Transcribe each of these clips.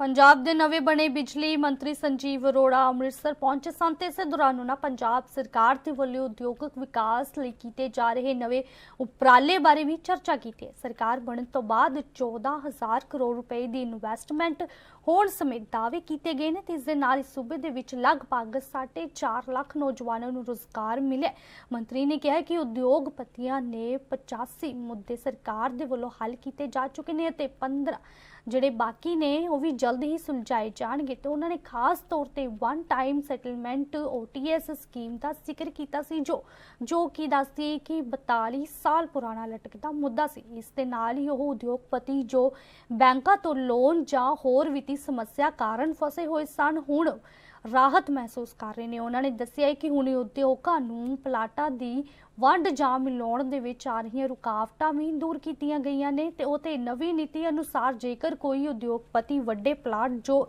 ਪੰਜਾਬ ਦੇ ਨਵੇਂ ਬਣੇ ਬਿਜਲੀ ਮੰਤਰੀ ਸੰਜੀਵ ਅਰੋੜਾ ਅੰਮ੍ਰਿਤਸਰ ਪਹੁੰਚੇ ਸਨ ਤੇ ਇਸੇ ਦੌਰਾਨ ਉਹਨਾਂ ਪੰਜਾਬ ਸਰਕਾਰ ਦੇ ਵੱਲੋਂ ਉਦਯੋਗਿਕ ਵਿਕਾਸ ਲਈ ਕੀਤੇ ਜਾ ਰਹੇ ਨਵੇਂ ਉਪਰਾਲੇ ਬਾਰੇ ਵੀ ਚਰਚਾ ਕੀਤੀ। ਸਰਕਾਰ ਬਣਨ ਤੋਂ ਬਾਅਦ 14000 ਕਰੋੜ ਰੁਪਏ ਦੀ ਇਨਵੈਸਟਮੈਂਟ ਹੋਣ ਸਮੇਤ ਦਾਅਵੇ ਕੀਤੇ ਗਏ ਨੇ ਤੇ ਇਸ ਦੇ ਨਾਲ ਇਸ ਸੂਬੇ ਦੇ ਵਿੱਚ ਲਗਭਗ 4.5 ਲੱਖ ਨੌਜਵਾਨਾਂ ਨੂੰ ਰੋਜ਼ਗਾਰ ਮਿਲਿਆ। ਮੰਤਰੀ ਨੇ ਕਿਹਾ ਕਿ ਉਦਯੋਗਪਤੀਆਂ ਨੇ 85 ਮੁੱਦੇ ਸਰਕਾਰ ਦੇ ਵੱਲੋਂ ਹੱਲ ਕੀਤੇ ਜਾ ਚੁੱਕੇ ਨੇ ਅਤੇ 15 ਜਿਹੜੇ ਬਾਕੀ ਨੇ, ਉਹ ਵੀ ਜਲਦ ਹੀ ਸੁਲਝਾਏ ਜਾਣਗੇ। ਤੇ ਉਹਨਾਂ ਨੇ ਖਾਸ ਤੌਰ ਤੇ one time settlement OTS scheme ਦਾ ਜ਼ਿਕਰ ਕੀਤਾ ਸੀ, ਜੋ ਜੋ ਕਿ ਦੱਸਦੀ ਕਿ 42 ਸਾਲ ਪੁਰਾਣਾ ਲਟਕਦਾ ਮੁੱਦਾ ਸੀ। ਇਸ ਦੇ ਨਾਲ ਹੀ ਉਹ ਉਦਯੋਗਪਤੀ ਜੋ ਬੈਂਕਾਂ ਤੋਂ ਲੋਨ ਜਾਂ ਹੋਰ ਵਿੱਤੀ ਸਮੱਸਿਆ ਕਾਰਨ ਫਸੇ ਹੋਏ ਸਨ, ਹੁਣ ਰਾਹਤ ਮਹਿਸੂਸ ਕਰ ਰਹੇ ਨੇ। ਉਹਨਾਂ ਨੇ ਦੱਸਿਆ ਹੈ ਕਿ ਹੁਣ ਉਦਯੋਗਾਂ ਨੂੰ ਪਲਾਟਾਂ ਦੀ ਵੰਡ ਜਾਂ ਮਿਲਾਉਣ ਦੇ ਵਿੱਚ ਆ ਰਹੀਆਂ ਰੁਕਾਵਟਾਂ ਵੀ ਦੂਰ ਕੀਤੀਆਂ ਗਈਆਂ ਨੇ ਤੇ ਉਹ ਤੇ ਨਵੀਂ ਨੀਤੀ ਅਨੁਸਾਰ ਜੇਕਰ ਕੋਈ ਉਦਯੋਗਪਤੀ ਵੱਡੇ ਪਲਾਟ ਜੋ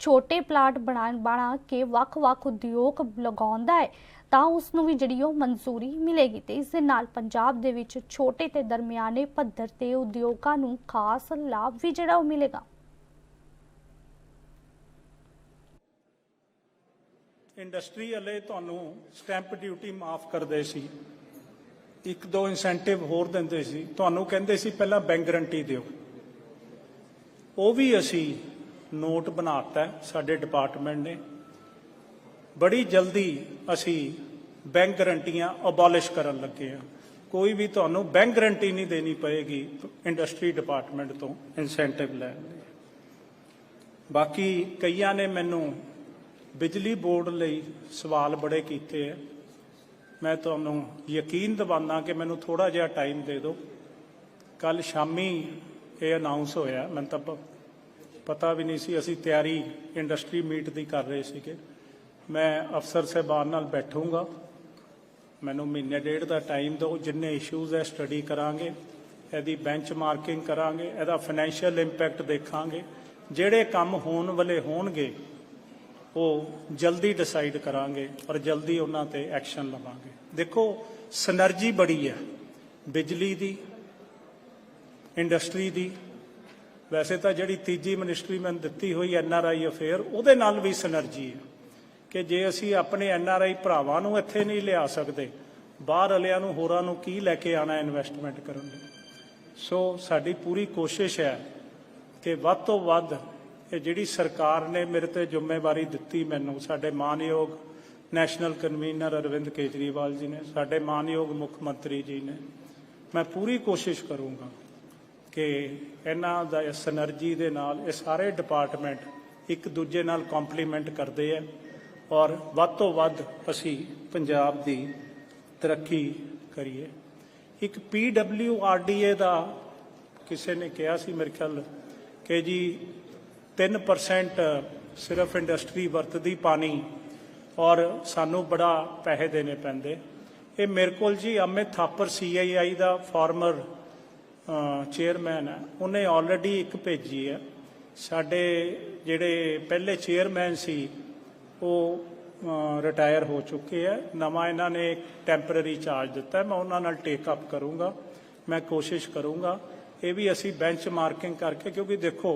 ਛੋਟੇ ਪਲਾਟ ਬਣਾ ਬਣਾ ਕੇ ਵੱਖ-ਵੱਖ ਉਦਯੋਗ ਲਗਾਉਂਦਾ ਹੈ, ਤਾਂ ਉਸ ਨੂੰ ਵੀ ਜਿਹੜੀ ਉਹ ਮਨਜ਼ੂਰੀ ਮਿਲੇਗੀ ਤੇ ਇਸ ਦੇ ਨਾਲ ਪੰਜਾਬ ਦੇ ਵਿੱਚ ਛੋਟੇ ਤੇ ਦਰਮਿਆਨੇ ਪੱਧਰ ਤੇ ਉਦਯੋਗਾਂ ਨੂੰ ਖਾਸ ਲਾਭ ਵੀ ਜਿਹੜਾ ਉਹ ਮਿਲੇਗਾ। ਇੰਡਸਟਰੀ ਵਾਲੇ ਤੁਹਾਨੂੰ ਸਟੈਂਪ ਡਿਊਟੀ ਮਾਫ ਕਰਦੇ ਸੀ। ਇੱਕ ਦੋ ਇਨਸੈਂਟਿਵ ਹੋਰ ਦਿੰਦੇ ਸੀ। ਤੁਹਾਨੂੰ ਕਹਿੰਦੇ ਸੀ, ਪਹਿਲਾਂ ਬੈਂਕ ਗਰੰਟੀ ਦਿਓ। ਉਹ ਵੀ ਅਸੀਂ ਨੋਟ ਬਣਾਤਾ ਹੈ, ਸਾਡੇ ਡਿਪਾਰਟਮੈਂਟ ਨੇ। ਬੜੀ ਜਲਦੀ ਅਸੀਂ ਬੈਂਕ ਗਰੰਟੀਆਂ ਅਬੋਲਿਸ਼ ਕਰਨ ਲੱਗੇ ਆ ਕੋਈ ਵੀ ਤੁਹਾਨੂੰ ਬੈਂਕ ਗਰੰਟੀ ਨਹੀਂ ਦੇਣੀ ਪਏਗੀ ਇੰਡਸਟਰੀ ਡਿਪਾਰਟਮੈਂਟ ਤੋਂ ਇਨਸੈਂਟਿਵ ਲੈਣ ਲਈ ਬਾਕੀ ਕਈਆਂ ਨੇ ਮੈਨੂੰ ਬਿਜਲੀ ਬੋਰਡ ਲਈ ਸਵਾਲ ਬੜੇ ਕੀਤੇ ਆ। ਮੈਂ ਤੁਹਾਨੂੰ ਯਕੀਨ ਦਿਵਾਨਾ ਕਿ ਮੈਨੂੰ ਥੋੜਾ ਜਿਹਾ ਟਾਈਮ ਦੇ ਦਿਓ। ਕੱਲ ਸ਼ਾਮੀ ਇਹ ਅਨਾਉਂਸ ਹੋਇਆ, ਮੈਨੂੰ ਤਾਂ ਪਤਾ ਵੀ ਨਹੀਂ ਸੀ, ਅਸੀਂ ਤਿਆਰੀ ਇੰਡਸਟਰੀ ਮੀਟ ਦੀ ਕਰ ਰਹੇ ਸੀਗੇ। ਮੈਂ ਅਫਸਰ ਸਾਹਿਬਾਨ ਨਾਲ ਬੈਠੂੰਗਾ। ਮੈਨੂੰ ਮਹੀਨੇ ਡੇਢ ਦਾ ਟਾਈਮ ਦਿਓ, ਜਿੰਨੇ ਇਸ਼ੂਜ਼ ਹੈ ਸਟੱਡੀ ਕਰਾਂਗੇ, ਇਹਦੀ ਬੈਂਚਮਾਰਕਿੰਗ ਕਰਾਂਗੇ, ਇਹਦਾ ਫਾਈਨੈਂਸ਼ੀਅਲ ਇੰਪੈਕਟ ਦੇਖਾਂਗੇ। ਜਿਹੜੇ ਕੰਮ ਹੋਣ ਵਾਲੇ ਹੋਣਗੇ ਉਹ ਜਲਦੀ ਡਿਸਾਈਡ ਕਰਾਂਗੇ ਔਰ ਜਲਦੀ ਉਹਨਾਂ ਤੇ ਐਕਸ਼ਨ ਲਵਾਂਗੇ। ਦੇਖੋ ਸਿਨਰਜੀ ਬੜੀ ਹੈ। ਬਿਜਲੀ ਦੀ ਇੰਡਸਟਰੀ ਦੀ। ਵੈਸੇ ਤਾਂ ਜਿਹੜੀ ਤੀਜੀ ਮਿਨਿਸਟਰੀ ਮੈਨੂੰ ਦਿੱਤੀ ਹੋਈ ਐਨ ਆਰ ਆਈ ਅਫੇਅਰ ਉਹਦੇ ਨਾਲ ਵੀ ਸਿਨਰਜੀ ਹੈ ਕਿ ਜੇ ਅਸੀਂ ਆਪਣੇ ਐਨ ਆਰ ਆਈ ਭਰਾਵਾਂ ਨੂੰ ਇੱਥੇ ਨਹੀਂ ਲਿਆ ਸਕਦੇ, ਬਾਹਰ ਵਾਲਿਆਂ ਨੂੰ, ਹੋਰਾਂ ਨੂੰ ਕੀ ਲੈ ਕੇ ਆਣਾ ਇਨਵੈਸਟਮੈਂਟ ਕਰਨ ਲਈ? ਸੋ ਸਾਡੀ ਪੂਰੀ ਕੋਸ਼ਿਸ਼ ਹੈ ਕਿ ਵੱਧ ਤੋਂ ਵੱਧ ਇਹ ਜਿਹੜੀ ਸਰਕਾਰ ਨੇ ਮੇਰੇ ਤੇ ਜ਼ਿੰਮੇਵਾਰੀ ਦਿੱਤੀ ਮੈਨੂੰ, ਸਾਡੇ ਮਾਨਯੋਗ ਨੈਸ਼ਨਲ ਕਨਵੀਨਰ ਅਰਵਿੰਦ ਕੇਜਰੀਵਾਲ ਜੀ ਨੇ, ਸਾਡੇ ਮਾਨਯੋਗ ਮੁੱਖ ਮੰਤਰੀ ਜੀ ਨੇ, ਮੈਂ ਪੂਰੀ ਕੋਸ਼ਿਸ਼ ਕਰੂੰਗਾ ਕਿ ਇਹਨਾਂ ਦਾ ਇਸ ਸਿਨਰਜੀ ਦੇ ਨਾਲ ਇਹ ਸਾਰੇ ਡਿਪਾਰਟਮੈਂਟ ਇੱਕ ਦੂਜੇ ਨਾਲ ਕੰਪਲੀਮੈਂਟ ਕਰਦੇ ਆ ਔਰ ਵੱਧ ਤੋਂ ਵੱਧ ਅਸੀਂ ਪੰਜਾਬ ਦੀ ਤਰੱਕੀ ਕਰੀਏ। ਇੱਕ ਪੀਡਬਲਿਊਆਰਡੀਏ ਦਾ ਕਿਸੇ ਨੇ ਕਿਹਾ ਸੀ ਮੇਰੇ ਖਿਆਲ ਕਿ ਜੀ 3% ਸਿਰਫ ਇੰਡਸਟਰੀ ਵਰਤਦੀ ਪਾਣੀ ਔਰ ਸਾਨੂੰ ਬੜਾ ਪੈਸੇ ਦੇਣੇ ਪੈਂਦੇ। ਇਹ ਮੇਰੇ ਕੋਲ ਜੀ ਅਮਿਤ ਥਾਪਰ ਸੀਆਈਆਈ ਦਾ ਫਾਰਮਰ ਚੇਅਰਮੈਨ ਹੈ। ਉਹਨੇ ਆਲਰੇਡੀ ਇੱਕ ਭੇਜੀ ਹੈ। ਸਾਡੇ ਜਿਹੜੇ ਪਹਿਲੇ ਚੇਅਰਮੈਨ ਸੀ, ਉਹ ਰਿਟਾਇਰ ਹੋ ਚੁੱਕੇ ਹੈ। ਨਵਾਂ ਇਹਨਾਂ ਨੇ ਇੱਕ ਟੈਂਪਰੇਰੀ ਚਾਰਜ ਦਿੱਤਾ। ਮੈਂ ਉਹਨਾਂ ਨਾਲ ਟੇਕ ਅਪ ਕਰੂੰਗਾ। ਮੈਂ ਕੋਸ਼ਿਸ਼ ਕਰੂੰਗਾ। ਇਹ ਵੀ ਅਸੀਂ ਬੈਂਚ ਮਾਰਕਿੰਗ ਕਰਕੇ, ਕਿਉਂਕਿ ਦੇਖੋ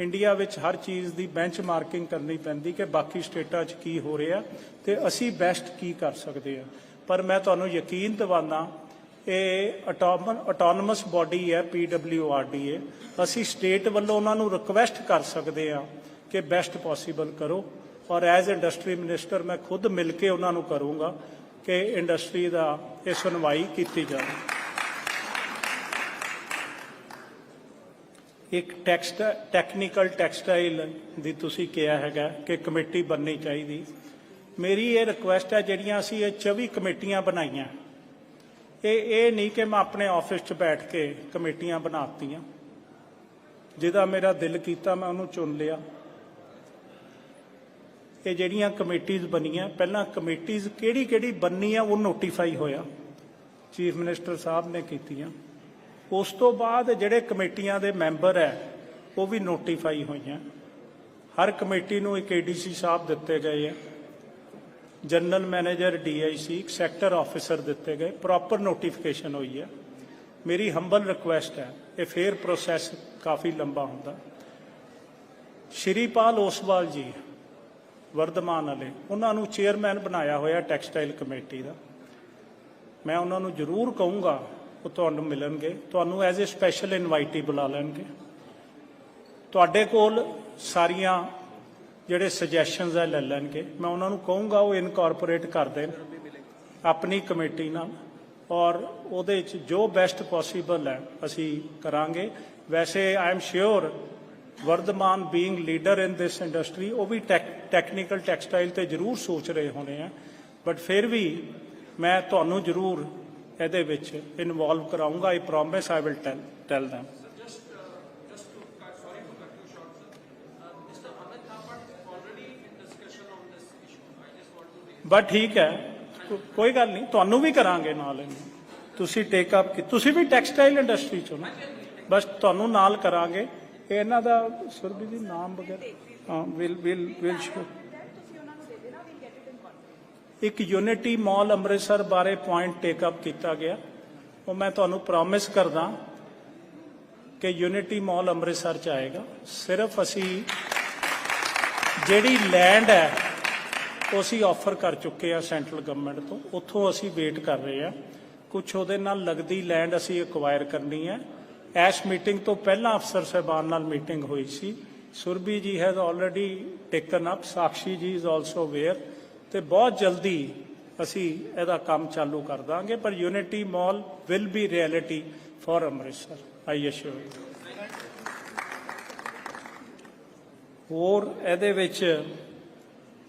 ਇੰਡੀਆ ਵਿੱਚ ਹਰ ਚੀਜ਼ ਦੀ ਬੈਂਚ ਮਾਰਕਿੰਗ ਕਰਨੀ ਪੈਂਦੀ ਕਿ ਬਾਕੀ ਸਟੇਟਾਂ 'ਚ ਕੀ ਹੋ ਰਿਹਾ ਤੇ ਅਸੀਂ ਬੈਸਟ ਕੀ ਕਰ ਸਕਦੇ ਆ ਪਰ ਮੈਂ ਤੁਹਾਨੂੰ ਯਕੀਨ ਦਿਵਾਨਾ ਇਹ ਆਟੋਨਮਸ ਬਾਡੀ ਹੈ ਪੀਡਬਲਿਊਆਰਡੀਏ ਅਸੀਂ ਸਟੇਟ ਵੱਲੋਂ ਉਹਨਾਂ ਨੂੰ ਰਿਕਵੈਸਟ ਕਰ ਸਕਦੇ ਆ ਕਿ ਬੈਸਟ ਪੋਸੀਬਲ ਕਰੋ ਔਰ ਐਜ਼ ਇੰਡਸਟਰੀ ਮਿਨਿਸਟਰ ਮੈਂ ਖੁਦ ਮਿਲ ਕੇ ਉਹਨਾਂ ਨੂੰ ਕਰੂੰਗਾ ਕਿ ਇੰਡਸਟਰੀ ਦਾ ਇਹ ਸੁਣਵਾਈ ਕੀਤੀ ਜਾਵੇ। ਇੱਕ ਟੈਕਸਟ, ਟੈਕਨੀਕਲ ਟੈਕਸਟਾਈਲ ਦੀ ਤੁਸੀਂ ਕਿਹਾ ਹੈਗਾ ਕਿ ਕਮੇਟੀ ਬਣਨੀ ਚਾਹੀਦੀ। ਮੇਰੀ ਇਹ ਰਿਕੁਐਸਟ ਹੈ, ਜਿਹੜੀਆਂ ਅਸੀਂ ਇਹ 24 ਕਮੇਟੀਆਂ ਬਣਾਈਆਂ, ਇਹ ਇਹ ਨਹੀਂ ਕਿ ਮੈਂ ਆਪਣੇ ਆਫਿਸ 'ਚ ਬੈਠ ਕੇ ਕਮੇਟੀਆਂ ਬਣਾਤੀਆਂ। ਜਿਹਦਾ ਮੇਰਾ ਦਿਲ ਕੀਤਾ, ਮੈਂ ਉਹਨੂੰ ਚੁਣ ਲਿਆ। ਇਹ ਜਿਹੜੀਆਂ ਕਮੇਟੀਆਂ ਬਣੀਆਂ, ਪਹਿਲਾਂ ਕਮੇਟੀਆਂ ਕਿਹੜੀ ਕਿਹੜੀ ਬਣਨੀ ਆ, ਉਹ ਨੋਟੀਫਾਈ ਹੋਇਆ। ਚੀਫ ਮਿਨਿਸਟਰ ਸਾਹਿਬ ਨੇ ਕੀਤੀਆਂ। ਉਸ ਤੋਂ ਬਾਅਦ ਜਿਹੜੇ ਕਮੇਟੀਆਂ ਦੇ ਮੈਂਬਰ ਹੈ, ਉਹ ਵੀ ਨੋਟੀਫਾਈ ਹੋਈਆਂ। ਹਰ ਕਮੇਟੀ ਨੂੰ ਇੱਕ ਏਡੀਸੀ ਸਾਹਿਬ ਦਿੱਤੇ ਗਏ ਹੈ ਜਨਰਲ ਮੈਨੇਜਰ ਡੀਆਈਸੀ ਇੱਕ ਸੈਕਟਰ ਆਫੀਸਰ ਦਿੱਤੇ ਗਏ। ਪ੍ਰੋਪਰ ਨੋਟੀਫਿਕੇਸ਼ਨ ਹੋਈ ਹੈ ਮੇਰੀ ਹੰਬਲ ਰਿਕੁਐਸਟ ਹੈ, ਇਹ ਫੇਰ ਪ੍ਰੋਸੈਸ ਕਾਫੀ ਲੰਬਾ ਹੁੰਦਾ। ਸ਼੍ਰੀਪਾਲ ਓਸਵਾਲ ਜੀ, ਵਰਧਮਾਨ ਵਾਲੇ, ਉਹਨਾਂ ਨੂੰ ਚੇਅਰਮੈਨ ਬਣਾਇਆ ਹੋਇਆ ਟੈਕਸਟਾਈਲ ਕਮੇਟੀ ਦਾ। ਮੈਂ ਉਹਨਾਂ ਨੂੰ ਜ਼ਰੂਰ ਕਹੂੰਗਾ ਉਹ ਤੁਹਾਨੂੰ ਮਿਲਣਗੇ। ਤੁਹਾਨੂੰ ਐਜ਼ ਅ ਸਪੈਸ਼ਲ ਇਨਵਾਈਟੀ ਬੁਲਾ ਲੈਣਗੇ। ਤੁਹਾਡੇ ਕੋਲ ਸਾਰੀਆਂ ਜਿਹੜੇ ਸੁਜੈਸ਼ਨਸ ਹੈ ਲੈ ਲੈਣਗੇ। ਮੈਂ ਉਹਨਾਂ ਨੂੰ ਕਹੂੰਗਾ ਉਹ ਇਨਕੋਰਪੋਰੇਟ ਕਰ ਦੇਣ ਆਪਣੀ ਕਮੇਟੀ ਨਾਲ ਔਰ ਉਹਦੇ ਵਿੱਚ ਜੋ ਬੈਸਟ ਪੋਸੀਬਲ ਹੈ ਅਸੀਂ ਕਰਾਂਗੇ। ਵੈਸੇ I am sure Vardhman being leader in this industry ਉਹ ਵੀ ਟੈਕਨੀਕਲ ਟੈਕਸਟਾਈਲ ਤੇ ਜ਼ਰੂਰ ਸੋਚ ਰਹੇ ਹੋਣੇ ਆ। ਬਟ ਫਿਰ ਵੀ ਮੈਂ ਤੁਹਾਨੂੰ ਜ਼ਰੂਰ ਇਹਦੇ ਵਿੱਚ involve ਕਰਾਉਂਗਾ I promise I will tell tell them. ਬਸ ਠੀਕ ਹੈ ਕੋਈ ਗੱਲ ਨਹੀਂ ਤੁਹਾਨੂੰ ਵੀ ਕਰਾਂਗੇ ਨਾਲ ਇਹਨੂੰ ਤੁਸੀਂ ਟੇਕ ਅਪ ਕੀ ਤੁਸੀਂ ਵੀ ਟੈਕਸਟਾਈਲ ਇੰਡਸਟਰੀ ਚੋਂ ਨਾ ਬਸ ਤੁਹਾਨੂੰ ਨਾਲ ਕਰਾਂਗੇ ਇਹ ਇਹਨਾਂ ਦਾ ਸੁਰਬੀ ਦੀ ਨਾਮ ਵਗੈਰਾ ਹਾਂ ਵਿਲ ਵਿਲ ਵਿਲ ਸ਼ੋ ਇੱਕ ਯੂਨਿਟੀ ਮਾਲ ਅੰਮ੍ਰਿਤਸਰ ਬਾਰੇ ਪੁਆਇੰਟ ਟੇਕ ਅਪ ਕੀਤਾ ਗਿਆ। ਉਹ ਮੈਂ ਤੁਹਾਨੂੰ ਪ੍ਰੋਮਿਸ ਕਰਦਾ ਕਿ ਯੂਨਿਟੀ ਮਾਲ ਅੰਮ੍ਰਿਤਸਰ ਚ ਆਏਗਾ। ਸਿਰਫ ਅਸੀਂ ਜਿਹੜੀ ਲੈਂਡ ਹੈ, ਉਹ ਅਸੀਂ ਆਫਰ ਕਰ ਚੁੱਕੇ ਆ ਸੈਂਟਰਲ ਗਵਰਨਮੈਂਟ ਤੋਂ। ਉੱਥੋਂ ਅਸੀਂ ਵੇਟ ਕਰ ਰਹੇ ਆ ਕੁਝ ਉਹਦੇ ਨਾਲ ਲੱਗਦੀ ਲੈਂਡ ਅਸੀਂ ਐਕਵਾਇਰ ਕਰਨੀ ਹੈ। ਐਸ ਮੀਟਿੰਗ ਤੋਂ ਪਹਿਲਾਂ ਅਫਸਰ ਸਾਹਿਬਾਨ ਨਾਲ ਮੀਟਿੰਗ ਹੋਈ ਸੀ। Surbhi ji has already taken up Sakshi ji is also aware ਤੇ ਬਹੁਤ ਜਲਦੀ ਅਸੀਂ ਇਹਦਾ ਕੰਮ ਚਾਲੂ ਕਰ ਦਾਂਗੇ, ਪਰ unity mall will be reality for Amritsar I assure ਹੋਰ ਇਹਦੇ ਵਿੱਚ,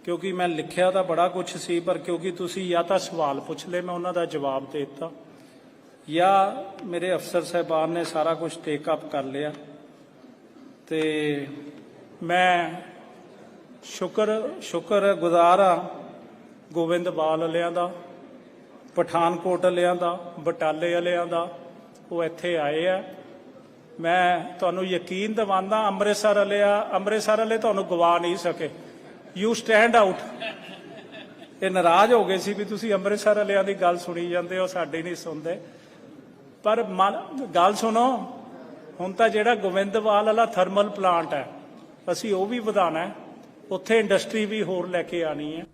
ਕਿਉਂਕਿ ਮੈਂ ਲਿਖਿਆ ਤਾਂ ਬੜਾ ਕੁਝ ਸੀ, ਪਰ ਕਿਉਂਕਿ ਤੁਸੀਂ ਜਾਂ ਤਾਂ ਸਵਾਲ ਪੁੱਛ ਲਏ, ਮੈਂ ਉਹਨਾਂ ਦਾ ਜਵਾਬ ਦੇ ਦਿੱਤਾ। ਜਾਂ ਮੇਰੇ ਅਫਸਰ ਸਾਹਿਬਾਨ ਨੇ ਸਾਰਾ ਕੁਝ ਟੇਕ ਅਪ ਕਰ ਲਿਆ। ਤੇ ਮੈਂ ਸ਼ੁਕਰ ਸ਼ੁਕਰ ਗੁਜ਼ਾਰ ਆ ਗੋਬਿੰਦਵਾਲ ਵਾਲਿਆਂ ਦਾ, ਪਠਾਨਕੋਟ ਵਾਲਿਆਂ ਦਾ, ਬਟਾਲੇ ਵਾਲਿਆਂ ਦਾ, ਉਹ ਇੱਥੇ ਆਏ ਆ। ਮੈਂ ਤੁਹਾਨੂੰ ਯਕੀਨ ਦਿਵਾਉਂਦਾ, ਅੰਮ੍ਰਿਤਸਰ ਵਾਲੇ ਅੰਮ੍ਰਿਤਸਰ ਵਾਲੇ ਤੁਹਾਨੂੰ ਗਵਾ ਨਹੀਂ ਸਕੇ। ਯੂ ਸਟੈਂਡ ਆਊਟ ਇਹ ਨਾਰਾਜ਼ ਹੋ ਗਏ ਸੀ ਵੀ ਤੁਸੀਂ ਅੰਮ੍ਰਿਤਸਰ ਵਾਲਿਆਂ ਦੀ ਗੱਲ ਸੁਣੀ ਜਾਂਦੇ ਹੋ, ਸਾਡੀ ਨਹੀਂ ਸੁਣਦੇ। ਪਰ ਮਨ- ਗੱਲ ਸੁਣੋ, ਹੁਣ ਤਾਂ ਜਿਹੜਾ ਗੋਬਿੰਦਵਾਲ ਵਾਲਾ ਥਰਮਲ ਪਲਾਂਟ ਹੈ, ਅਸੀਂ ਉਹ ਵੀ ਵਧਾਣਾ ਹੈ। ਉੱਥੇ ਇੰਡਸਟਰੀ ਵੀ ਹੋਰ ਲੈ ਕੇ ਆਣੀ ਹੈ।